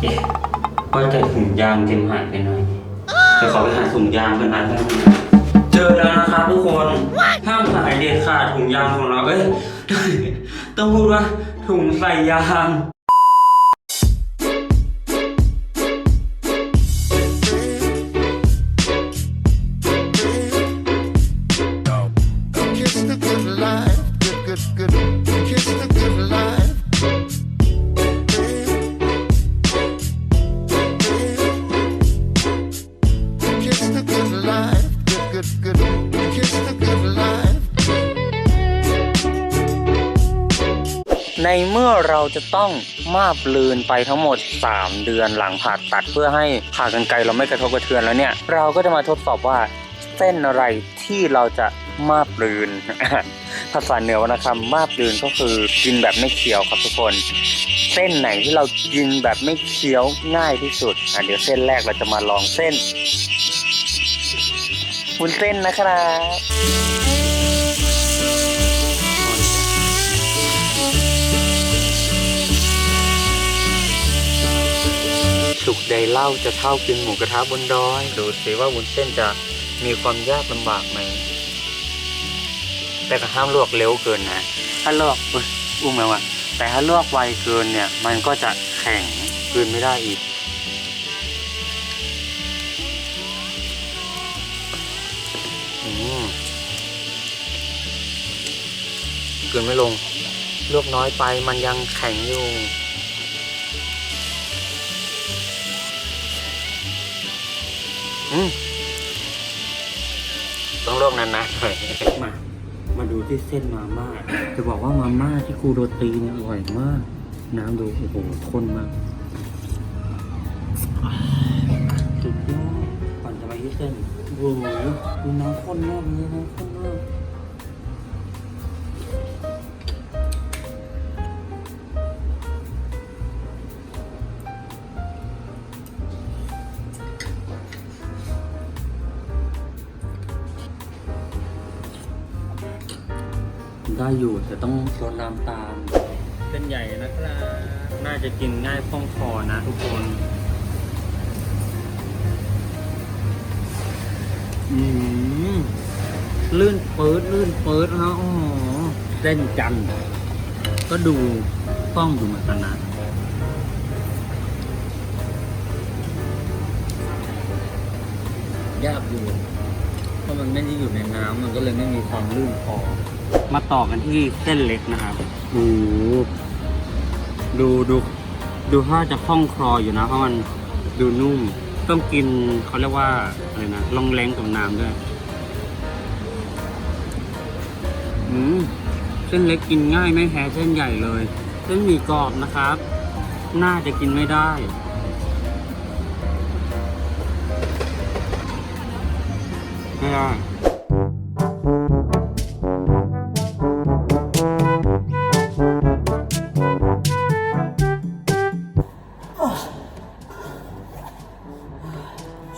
เอ๊ะว่าแต่ถุงยางเจมหายไปไหนเดี๋ยวขอไปหาถุงยางกันนะแป๊บนึงนะเจอแล้วนะครับทุกคนห้ามหายเด็ดขาดถุงยางของเราเอ้ยต้องพูดว่าถุงใส่ยาง เราจะต้องมาบลืนไปทั้งหมด 3 เดือนหลังผ่าตัดเพื่อให้ผ่ากรรไกรเราไม่กระทบกระเทือนแล้วเนี่ย เราก็จะมาทดสอบว่าเส้นอะไรที่เราจะมาบลืนภาษาเหนือวรรณคำมาบลืนก็คือกินแบบไม่เคี้ยวครับทุกคน เส้นไหนที่เรากินแบบไม่เคี้ยวง่ายที่สุดอะเดี๋ยวเส้นแรกเราจะมาลองเส้นวุ้นเส้นนะครับ สุขใดเล่าจะเท่ากินหมูกระทะบนดอย ดูสิว่าวุ้นเส้นจะมีความยากลำบากไหม แต่ก็ห้ามลวกเร็วเกินนะ ถ้าลวกอุ๊ยอุ้มแล้วอะแต่ถ้าลวกไวเกินเนี่ย มันก็จะแข็งคืนไม่ได้อีก อืมกินไม่ลงลวกน้อยไปมันยังแข็งอยู่ ต้องลวกนานๆหน่อยมา มาดูที่เส้นมาม่า จะบอกว่ามาม่าที่กูโรตีเนี่ยอร่อยมาก น้ำดูโอ้โหข้นมากสุดยอดก่อนจะมาที่เส้นโอ้โหดูน้ำข้นมากเลยน้ำข้น ได้อยู่แต่ต้องรดน้ำตาม เส้นใหญ่นะครับน่าจะกินง่ายคล่องคอนะทุกคน อืมลื่นเปิดลื่นเปิดนะฮะโอ้โหเส้นจันทร์ก็ดูคล่องอยู่เหมือนกันนะยากอยู่เพราะมันไม่ได้อยู่ในน้ำมันก็เลยไม่มีความลื่นพอ มาต่อกันที่เส้นเล็กนะครับโอ้โหดูดูดูถ้าจะคล่องคลออยู่นะเพราะมันดูนุ่ม ต้องกินเขาเรียกว่าอะไรนะลองแรงกับน้ำด้วยอืมเส้นเล็กกินง่ายไม่แพ้เส้นใหญ่เลย เส้นหมี่กรอบนะครับ น่าจะกินไม่ได้ไม่ได้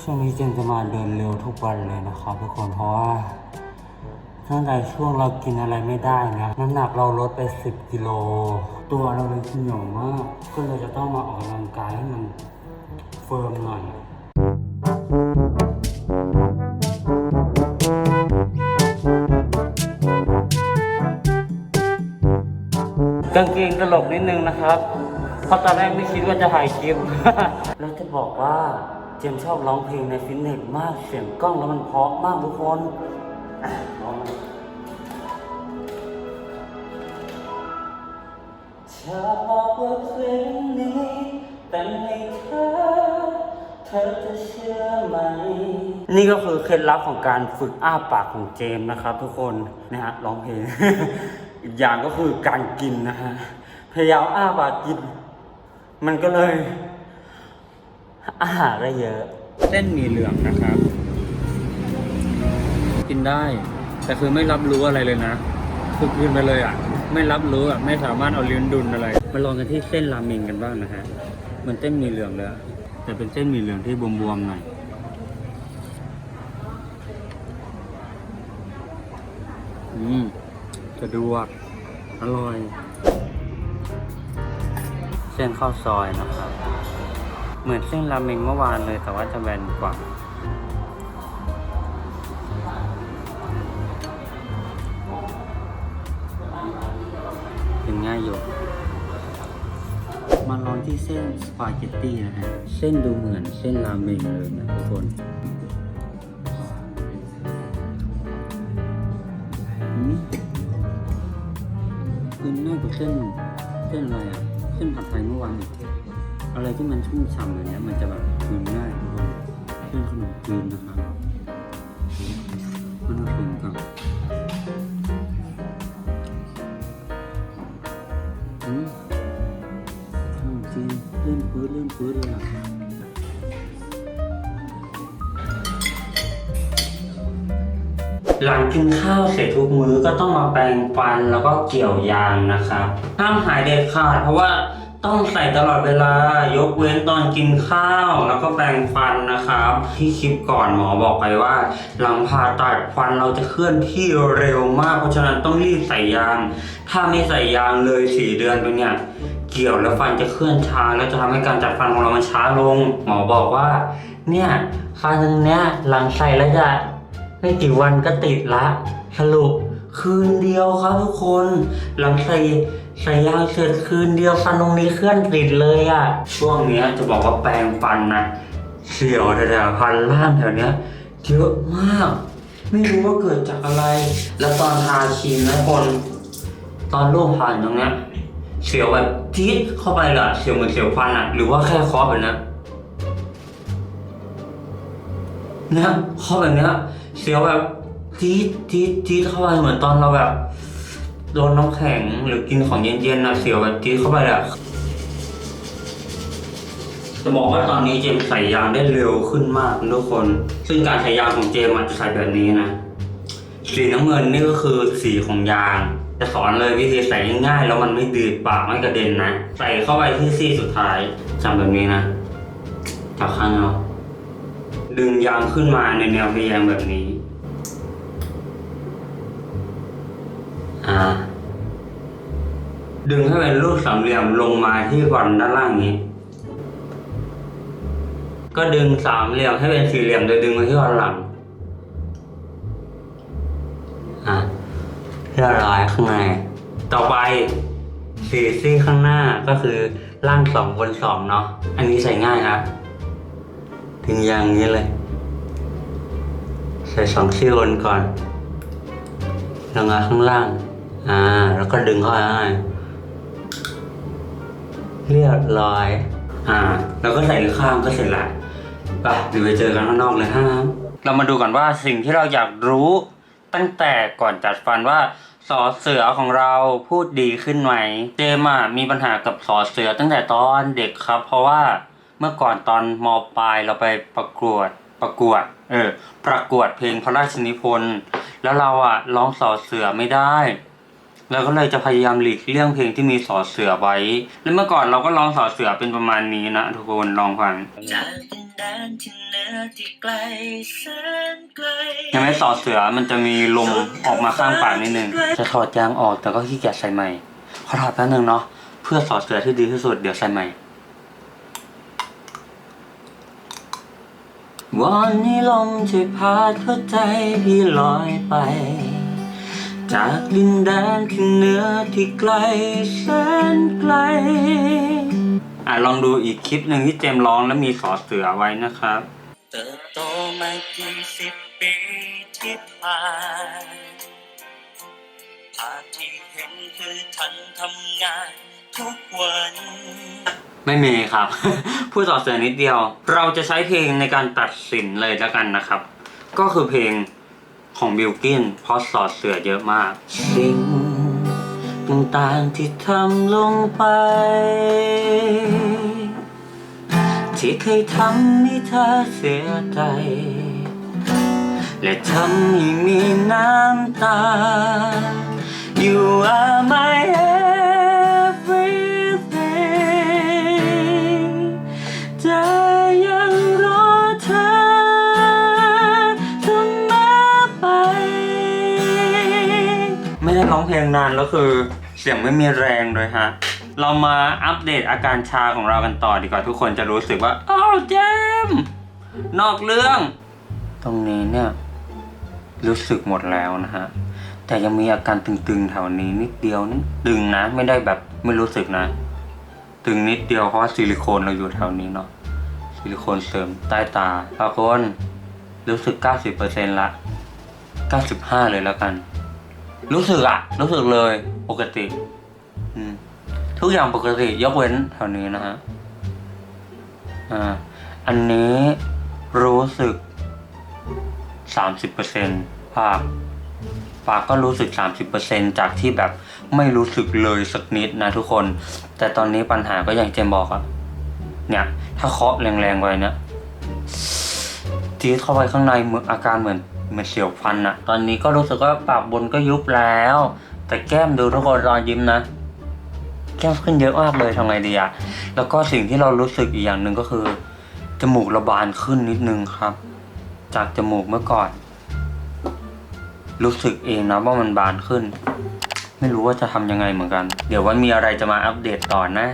ช่วงนี้เจนจะมาเดินเร็วทุกวันเลยนะครับทุกคนเพราะว่าตั้งแต่ช่วงเรากินอะไรไม่ได้นะน้ำหนักเราลดไป 10 กิโล ตัวเราเลยเหนียวมาก ก็เลยจะต้องมาออกกำลังกายให้มันเฟิร์มหน่อยกางเกงตลกนิดนึงนะครับ เพราะตอนแรกไม่คิดว่าจะถ่ายคลิป แล้วจะบอกว่า เจมส์ชอบร้องเพลงในฟิตเนสมากเสียงกล้องแล้วมันเพราะมากทุกคนอะร้องเลยจะบอกว่าเพลงนี้แต่งให้เธอเธอจะเชื่อไหม นี่ก็คือเคล็ดลับของการฝึกอ้าปากของเจมส์นะครับ ทุกคนนะฮะร้องเพลง อีกอย่างก็คือการกินนะฮะพยายามอ้าปากกิน มันก็เลย อาหารได้เยอะ เส้นหมีเหลืองนะครับ กินได้ แต่คือไม่รับรู้อะไรเลยนะคือกินไปเลยอะ ไม่รับรู้อะไม่สามารถเอาลิ้นดุนอะไร มาลองกันที่เส้นราเมงกันบ้างนะฮะมันเส้นหมีเหลืองเลยแต่เป็นเส้นหมีเหลืองที่บวมๆหน่อยอืมสะดวกอร่อย เส้นข้าวซอยนะครับ เหมือนเส้นราเมงเมื่อวานเลย แต่ว่าจะแบนกว่า เป็นง่ายอยู่มาลองที่เส้นสปาเกตตี้นะฮะ เส้นดูเหมือนเส้นราเมงเลยนะทุกคนคือง่ายกว่าเส้นเส้นอะไรอะเส้นผัดไทยเมื่อวานอีก อะไรที่มันชุ่มฉ่ำแบบเนี้ยมันจะแบบกินง่ายทุกคนเส้นขนมจีนนะครับมันน่ากินครับอืมขนมจีนเล่นปื้ดเล่นปื้ดเลยอะหลังกินข้าวเสร็จทุกมื้อก็ต้องมาแปรงฟันแล้วก็เกี่ยวยางนะครับห้ามหายเด็ดขาดเพราะว่า ต้องใส่ตลอดเวลายกเว้นตอนกินข้าวแล้วก็แปรงฟันนะครับ ที่คลิปก่อนหมอบอกไปว่า หลังผ่าตัดฟันเราจะเคลื่อนที่เร็วมาก เพราะฉะนั้นต้องรีบใส่ยาง ถ้าไม่ใส่ยางเลยสี่เดือนไปเนี่ยเกี่ยวแล้วฟันจะเคลื่อนช้าแล้วจะทำให้การจัดฟันของเรามันช้าลง หมอบอกว่า เนี่ยฟันตรงเนี้ยหลังใส่แล้วจะไม่กี่วันก็ติดละสรุปคืนเดียวครับทุกคน หลังใส่ ใส่ยาเสร็จคืนเดียวฟันตรงนี้เคลื่อนติดเลยอะช่วงเนี้ยจะบอกว่าแปรงฟันนะเสียวแถวๆพันล่างแถวเนี้ยเยอะมาก ไม่รู้ว่าเกิดจากอะไร แล้วตอนทาครีมนะคน ตอนรูปผ่านตรงเนี้ยเสียวแบบจี๊ดเข้าไปเลยอะเสียวเหมือนเสียวฟันอะหรือว่าแค่คาะแบบนี้เนี่ยคาะแบบเนี้ยเสียวแบบจี๊ดจี๊ดจี๊ดเข้าไปเหมือนตอนเราแบบ โดนน้ำแข็งหรือกินของเย็นๆนะเสียวแบบจี๊ดเข้าไปอะจะบอกว่าตอนนี้เจมใส่ยางได้เร็วขึ้นมากทุกคน ซึ่งการใส่ยางของเจมมันจะใส่แบบนี้นะ สีน้ำเงินนี่ก็คือสีของยาง จะสอนเลยวิธีใส่ง่ายๆแล้วมันไม่ดืดปากไม่กระเด็นนะ ใส่เข้าไปที่ซี่สุดท้ายจำแบบนี้นะจับข้างเอาดึงยางขึ้นมาในแนวทะแยงแบบนี้ ดึงให้เป็นรูปสามเหลี่ยมลงมาที่ฟันด้านล่างนี้ ก็ดึงสามเหลี่ยมให้เป็นสี่เหลี่ยมโดยดึงมาที่ฟันหลังอะเรียบร้อยข้างใน ต่อไปสี่ซี่ข้างหน้าก็คือล่างสองบนสองเนาะ อันนี้ใส่ง่ายครับ ถึงอย่างนี้เลย ใส่สองซี่บนก่อนลงมาข้างล่าง อ่า แล้วก็ดึงเข้าไปข้างในเรียบร้อย อ่า แล้วก็ใส่ข้างก็เสร็จละไปเดี๋ยวไปเจอกันข้างนอกเลยฮะเรามาดูก่อนว่าสิ่งที่เราอยากรู้ ตั้งแต่ก่อนจัดฟันว่าสอเสือของเราพูดดีขึ้นไหม เจมอะมีปัญหากับสอเสือตั้งแต่ตอนเด็กครับ เพราะว่าเมื่อก่อนตอนมปลายเราไปประกวดประกวด เออ ประกวดเพลงพระราชนิพนธ์แล้วเราอะร้องสอเสือไม่ได้ เราก็เลยจะพยายามหลีกเลี่ยงเพลงที่มีสอเสือไว้ แล้วเมื่อก่อนเราก็ร้องสอเสือเป็นประมาณนี้นะทุกคนลองฟังจากดินแดนที่เหนือที่ไกลแสนไกลยังไม่สอดเสือมันจะมีลมออกมาข้างปากนิดนึง จะถอดยางออกแต่ก็ขี้เกียจใส่ใหม่ ขอถอดแป๊บนึงเนาะเพื่อสอดเสือที่ดีที่สุดเดี๋ยวใส่ใหม่วันนี้ลมช่วยพาเข้าใจพี่ลอยไป จากดินแดนที่เหนือที่ไกลแสนไกล อะลองดูอีกคลิปหนึ่งที่เจมส์ร้องแล้วมีสอเสือไว้นะครับ เติบโตมากี่สิบปีที่ผ่านภาพที่เห็นคือทันทำงานทุกวัน ไม่มีครับ พูดต่อเสือนิดเดียว เราจะใช้เพลงในการตัดสินเลยแล้วกันนะครับ ก็คือเพลง ของบิลกินเพราะสอดเสือเยอะมาก สิ่งต่างๆที่ทำลงไป ที่เคยทำให้เธอเสียใจ และทำให้มีน้ำตา You are my ไม่ได้ร้องเพลงนานแล้วคือ เสียงไม่มีแรงเลยฮะ เรามาอัปเดตอาการชาของเรากันต่อดีกว่าทุกคนจะรู้สึกว่าอ้าวเจมส์นอกเรื่อง ตรงนี้เนี่ย รู้สึกหมดแล้วนะฮะ แต่ยังมีอาการตึงๆแถวนี้นิดเดียวนิดตึงนะ ไม่ได้แบบไม่รู้สึกนะ ตึงนิดเดียวเพราะว่าซิลิโคนเราอยู่แถวนี้เนาะซิลิโคนเสริมใต้ตาบางคนรู้สึก 90%ละ 95 เลยแล้วกัน รู้สึกอะรู้สึกเลยปกติ อืม ทุกอย่างปกติ ยกเว้นแถวนี้นะฮะอ่าอันนี้รู้สึก30%ภาพปากก็รู้สึก 30%จากที่แบบไม่รู้สึกเลยสักนิดนะทุกคน แต่ตอนนี้ปัญหาก็อย่างเจมบอกอะเนี่ย ถ้าเคาะแรงๆไว้เนี่ยจี๊ดเข้าไปข้างในเหมือนอาการเหมือน มือนเสียวฟันอะตอนนี้ก็รู้สึกว่าปากบนก็ยุบแล้ว แต่แก้มดูทุกคนรอยยิ้มนะ แก้มขึ้นเยอะมากเลยทำไงดีอะแล้วก็สิ่งที่เรารู้สึกอีกอย่างหนึ่งก็คือจมูกระบานขึ้นนิดนึงครับ จากจมูกเมื่อก่อน รู้สึกเองนะว่ามันบานขึ้น ไม่รู้ว่าจะทำยังไงเหมือนกัน เดี๋ยวว่ามีอะไรจะมาอัปเดตต่อนะ